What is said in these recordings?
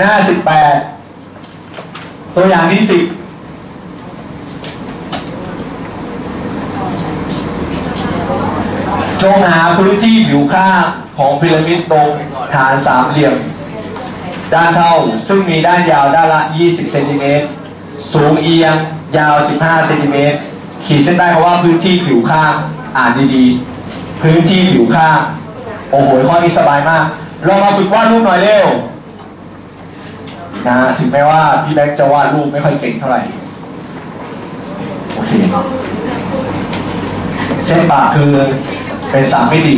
หน้าสิบแปดตัวอย่างที่สิบจงหาพื้นที่ผิวข้างของพีระมิดตรงฐานสามเหลี่ยม ด้านเท่าซึ่งมีด้านยาวด้านละ 20 เซนติเมตร สูงเอียงยาว 15 เซนติเมตร ขีดเส้นใต้คำว่าพื้นที่ผิวข้างอ่านดีๆ พื้นที่ผิวข้าง โอ้โห ข้อนี้สบายมากลองมาฝึกวาดรูปหน่อยเร็ว นะถึงแม้ว่าพี่แบงค์จะวาดรูปไม่ค่อยเก่งเท่าไหร่โอเคเส้นปากคือเป็นสามมิติ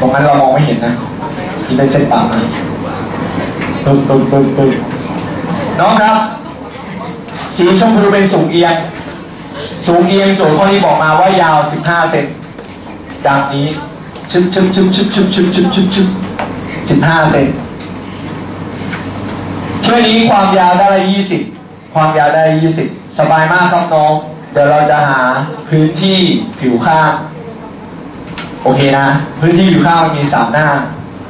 ตรงนั้นเรามองไม่เห็นนะที่เป็นเส้นปากนะปึ๊บปึ๊บปึ๊บปึ๊บน้องครับสีชมพูเป็นสูงเอียง สูงเอียงโจทย์ข้อนี้บอกมาว่ายาว15เซนดังนี้ชึบชึบชึบชึบชึบชึบชึบชึบชึบ15เซน เชื่อนี้ความยาวได้20ความยาวได้20สบายมากครับน้อง เดี๋ยวเราจะหาพื้นที่ผิวข้างโอเคนะ พื้นที่ผิวข้างมีสามหน้า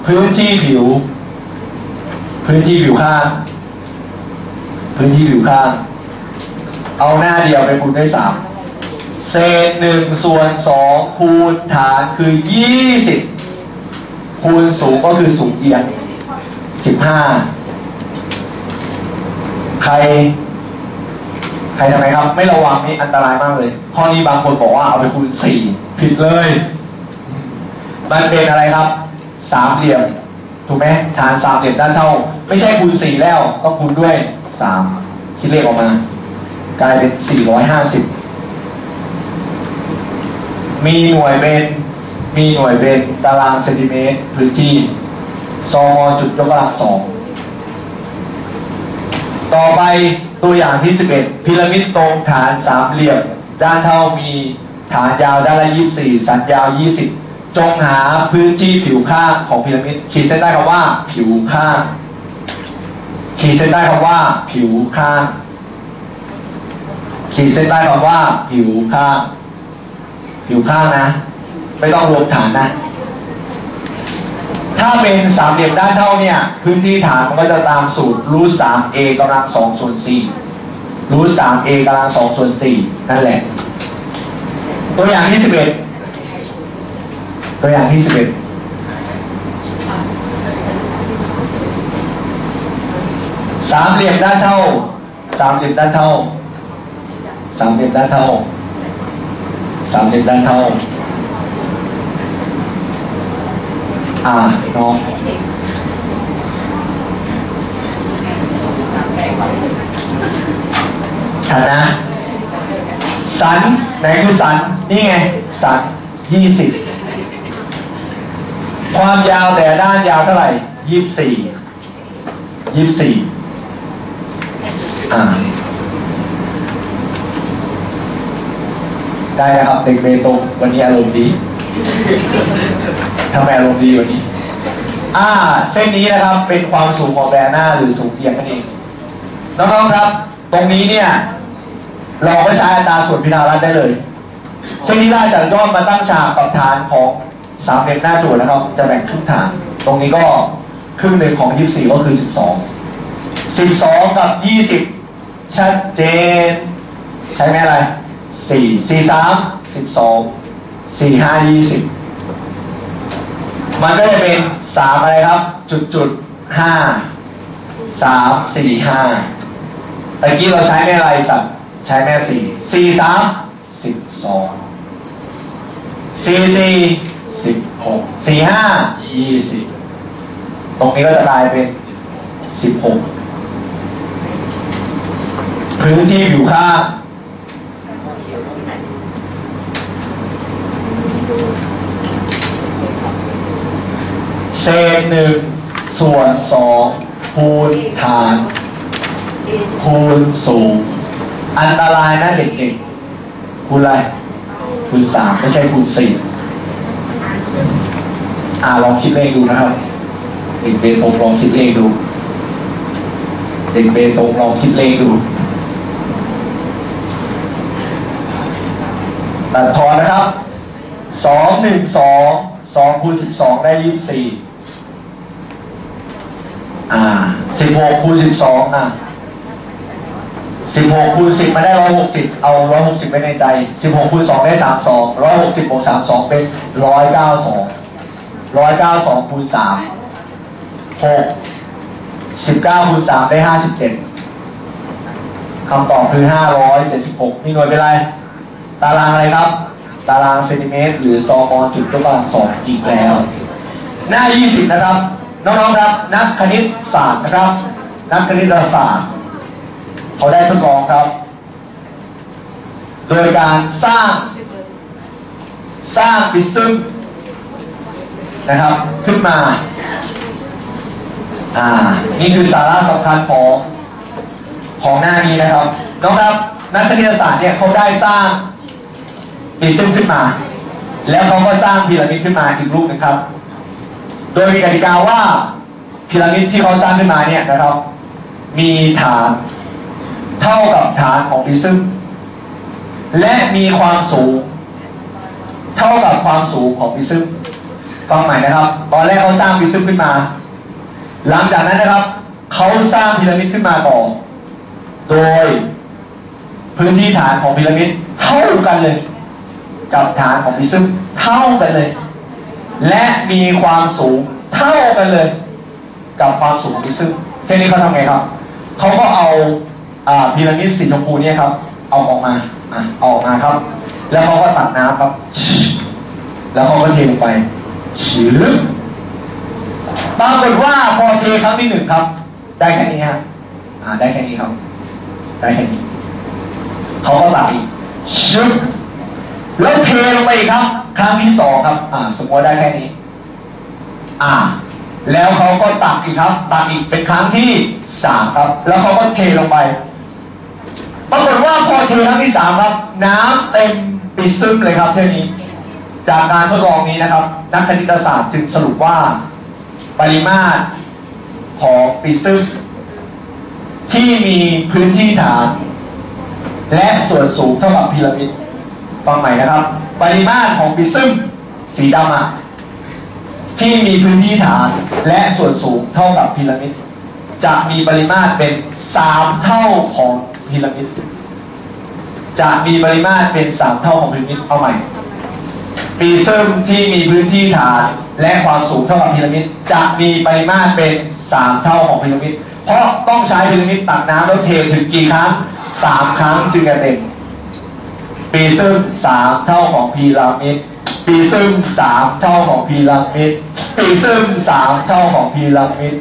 พื้นที่ผิว พื้นที่ผิวข้างพื้นที่ผิวข้างเอาหน้าเดียวไปคูณด้วยสามเศษหนึ่งส่วนสองคูณฐานคือยี่สิบคูณสูงก็คือสูงเอียงสิบห้า ใคร ใครทำไมครับ ไม่ระวังนี่อันตรายมากเลยข้อนี้บางคนบอกว่าเอาไปคูณสี่ผิดเลย มันเป็นอะไรครับ สามเหลี่ยมถูกไหมฐานสามเหลี่ยมด้านเท่า ไม่ใช่คูณสี่แล้วต้องคูณด้วยสามคิดเลขออกมา กลายเป็นสี่ร้อยห้าสิบมีหน่วยเป็นมีหน่วยเป็นตารางเซนติเมตรพื้นที่ซอมจุดยกกำลังสอง ต่อไปตัวอย่างที่ 11 พีระมิดตรงฐานสามเหลี่ยม ด้านเท่ามีฐานยาวด้านละ 24 สันยาว 20 จงหาพื้นที่ผิวข้างของพีระมิดขีดเส้นใต้คำว่า ผิวข้าง ขีดเส้นใต้คำว่า ผิวข้าง ขีดเส้นใต้คำว่า ผิวข้าง ผิวข้างนะ ไม่ต้องรวมฐานนะ ถ้าเป็นสามเหลี่ยมด้านเท่าเนี่ย พื้นที่ฐานมันก็จะตามสูตรรูทสามเอกำลังสองส่วนสี่รูทสามเอกำลังสองส่วนสี่นั่นแหละ ตัวอย่างที่สิบเอ็ดตัวอย่างที่สิบเอ็ดสามเหลี่ยมด้านเท่า สามเหลี่ยมด้านเท่า สามเหลี่ยมด้านเท่า สามเหลี่ยมด้านเท่า อ่าน้องฐานะ สัน ไหนคือสัน นี่ไง สันยี่สิบความยาวแต่ด้านยาวเท่าไหร่ยี่สิบสี่ยี่สิบสี่อ่าได้นะครับเด็กเบตงวันนี้อารมณ์ดี ทำไมอารมณ์ดีวันนี้ อ่า เส้นนี้นะครับเป็นความสูงของแบรหน้าหรือสูงเอียงนั่นเองน้องๆครับ ตรงนี้เนี่ย เราก็ใช้อัตราส่วนพินารัตได้เลยเส้นนี้ได้จากยอดมาตั้งฉากกับฐานของสามเหลี่ยมหน้าจทย์นะครับ จะแบ่งครึ่งฐาน ตรงนี้ก็ครึ่งหนึ่งของ24ก็คือ12 12กับ20ชัดเจน ใช้ไหมอะไร4 4 3 12 4 5 20 มันก็จะเป็นสามอะไรครับ จุดจุดห้าสามสี่ห้าตะกี้เราใช้แม่อะไรตัดใช้แม่สี่สี่สามสิบสองสี่สี่สิบหกสี่ห้ายี่สิบตรงนี้ก็จะกลายเป็นสิบหกพื้นที่อยู่ข้าง เศษหนึ่งส่วนสองคูณฐานคูณสูง อันตรายนะเด็กๆคูณอะไรคูณสามไม่ใช่คูณสี่อ่าลองคิดเลขดูนะครับ เด็กเบตงลองคิดเลขดู เด็กเบตงลองคิดเลขดูตัดทอนนะครับสองหนึ่งสองสองคูณสิบสองได้ยี่สิบสี่ อ่าสิบหกคูณสิบสองอะสิบหกคูณสิบมาได้ร้อยหกสิบเอาร้อยหกสิบไว้ในใจสิบหกคูณสองได้สามสองร้อยหกสิบบวกสามสองเป็นร้อยเก้าสองร้อยเก้าสองคูณสามหกสิบเก้าคูณสามได้ห้าสิบเจ็ดคำตอบคือห้าร้อยเจ็ดสิบหกนี่หน่วยเป็นไร ตารางอะไรครับ ตารางเซนติเมตร หรือซอมอนจุดตัวกลางสองอีกแล้ว หน้า20นะครับ น้องๆครับนักคณิตศาสตร์นะครับ นักคณิตศาสตร์เขาได้ทดลองครับ โดยการสร้าง สร้างปิซึมนะครับ ขึ้นมาอ่านี่คือสาระสำคัญของของหน้านี้นะครับน้องครับนักคณิตศาสตร์เนี่ยเขาได้สร้างปิซึมขึ้นมา แล้วเขาก็สร้างพีระมิดขึ้นมาอีกรูปนึงครับ โดยมีกติกาว่าพีระมิดที่เขาสร้างขึ้นมาเนี่ยนะครับ มีฐานเท่ากับฐานของปริซึมและมีความสูง เท่ากับความสูงของปริซึมฟังใหม่นะครับ ตอนแรกเขาสร้างปริซึมขึ้นมา หลังจากนั้นนะครับเขาสร้างพีระมิดขึ้นมาก่อนโดยพื้นที่ฐานของพีระมิดเท่ากันเลย กับฐานของปริซึมเท่ากันเลย และมีความสูงเท่ากันเลย กับความสูงของซึมแค่นี้เขาทำไงครับเขาก็เอาพีระมิดสีชมพูเนี่ยครับ เอาออกมาอะเอาออกมาครับ แล้วเขาก็ตักน้ำครับ แล้วเขาก็เทลงไปชื้อปรากฏว่าพอเทครั้งที่หนึ่งครับ ได้แค่นี้ฮะได้แค่นี้ครับ ได้แค่นี้เขาก็ตักอีกชึบ แล้วเทลงไปอีกครับ ครั้งที่สองครับ อ่า สมมติได้แค่นี้ อ่า แล้วเขาก็ตักอีกครับ ตักอีกเป็นครั้งที่สามครับ แล้วเขาก็เทลงไป ปรากฏว่าพอเทครั้งที่สามครับ น้ำเต็มปิดซึมเลยครับเท่านี้ จากการทดลองนี้นะครับ นักคณิตศาสตร์จึงสรุปว่า ปริมาตรของปิดซึมที่มีพื้นที่ฐาน และส่วนสูงเท่ากับพีระมิด ฟังใหม่นะครับ ปริมาตรของปิซึมสีดำอะที่มีพื้นที่ฐานและส่วนสูงเท่ากับพีระมิดจะมีปริมาตรเป็นสามเท่าของพีระมิดจะมีปริมาตรเป็นสามเท่าของพีระมิดเอาใหม่ปิซึมที่มีพื้นที่ฐานและความสูงเท่ากับพีระมิดจะมีปริมาตรเป็นสามเท่าของพีระมิดเพราะต้องใช้พีระมิดตักน้ำแล้วเทถึงกี่ครั้งสามครั้งจึงจะเต็ม ปีซึ่งสามเท่าของพีระมิดปีซึ่งสามเท่าของพีระมิดปีซึ่งสามเท่าของพีระมิด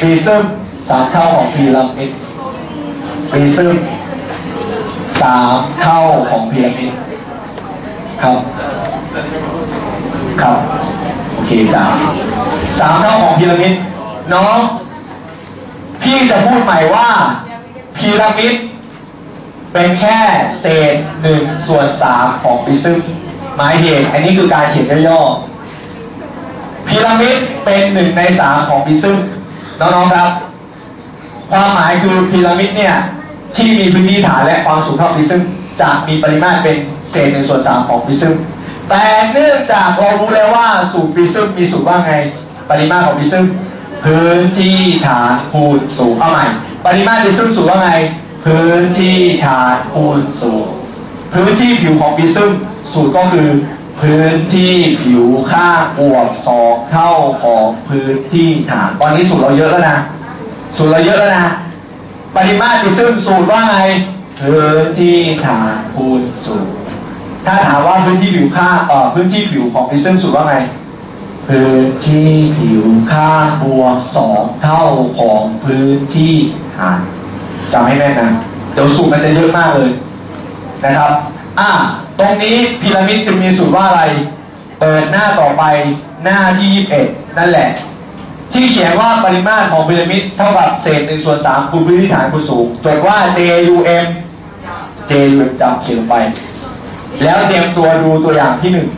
ปีซึ่งสามเท่าของพีระมิดปีซึ่งสามเท่าของพีระมิดครับ ครับ โอเคจ้าสามเท่าของพีระมิดน้องพี่จะพูดใหม่ว่าพีระมิด เป็นแค่เศษหนึ่งส่วนสามของปริซึมหมายเหตุอันนี้คือการเขียนย่อๆพีระมิดเป็นหนึ่งในสามของปริซึมน้องๆครับ ความหมายคือพีระมิดเนี่ยที่มีพื้นที่ฐานและความสูงเท่าปริซึมจะมีปริมาตรเป็นเศษหนึ่งส่วนสามของปริซึมแต่เนื่องจากเรารู้แล้วว่าสูตรปริซึมมีสูตรว่าไง ปริมาตรของปริซึมพื้นที่ฐานคูณสูงเอาใหม่ ปริมาตรปริซึมสูตรว่าไง พื้นที่ฐานคูณสูงพื้นที่ผิวของปริซึมสูตรก็คือ พื้นที่ผิวข้าบวกสองเท่าของพื้นที่ฐานตอนนี้สูตรเราเยอะแล้วนะ สูตรเราเยอะแล้วนะปริมาตรปริซึมสูตรว่าไงพื้นที่ฐานคูณสูงถ้าถามว่าพื้นที่ผิวข้าเอ่อพื้นที่ผิวของปริซึมสูตรว่าไงพื้นที่ผิวข้าบวกสองเท่าของพื้นที่ฐาน จำให้แม่นนะเดี๋ยวสูตรมันจะเยอะมากเลยนะครับ อะตรงนี้พีระมิดจะมีสูตรว่าอะไร เปิดหน้าต่อไปหน้าที่21นั่นแหละ ที่เขียนว่าปริมาตรของพีระมิดเท่ากับเศษ1ส่วน3คูณพื้นที่ฐานคูณสูงจดว่า JUM JUM จำเขียนลงไป แล้วเตรียมตัวดูตัวอย่างที่หนึ่ง